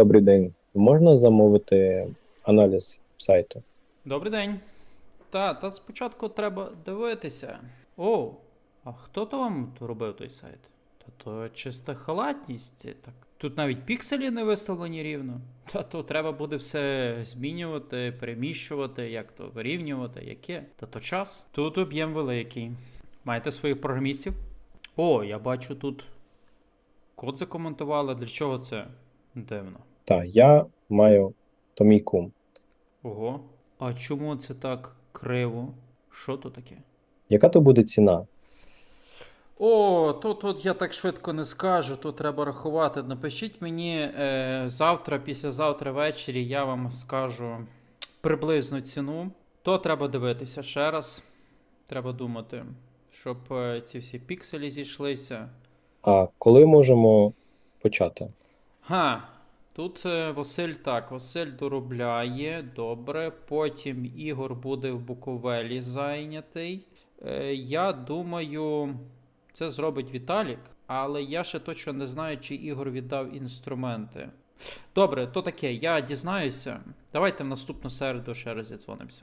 Добрий день. Можна замовити аналіз сайту? Добрий день. Та, та спочатку треба дивитися. О, а хто то вам робив той сайт? Та то чиста халатність. Так. Тут навіть пікселі не виставлені рівно. Та то треба буде все змінювати, переміщувати, як то вирівнювати, яке. Та то час. Тут об'єм великий. Маєте своїх програмістів? О, я бачу тут код закоментували. Для чого це? Дивно. Так, я маю то мій кум. Ого. А чому це так криво? Що то таке? Яка то буде ціна? О, то тут я так швидко не скажу, тут треба рахувати. Напишіть мені е, завтра, післязавтра ввечері я вам скажу приблизну ціну. То треба дивитися ще раз. Треба думати, щоб е, ці всі пікселі зійшлися. А коли можемо почати? Га, тут е, Василь так, Василь доробляє, добре. Потім Ігор буде в Буковелі зайнятий. Е, я думаю, це зробить Віталік, але я ще точно не знаю, чи Ігор віддав інструменти. Добре, то таке, я дізнаюся. Давайте в наступну середу ще раз зідзвонимося.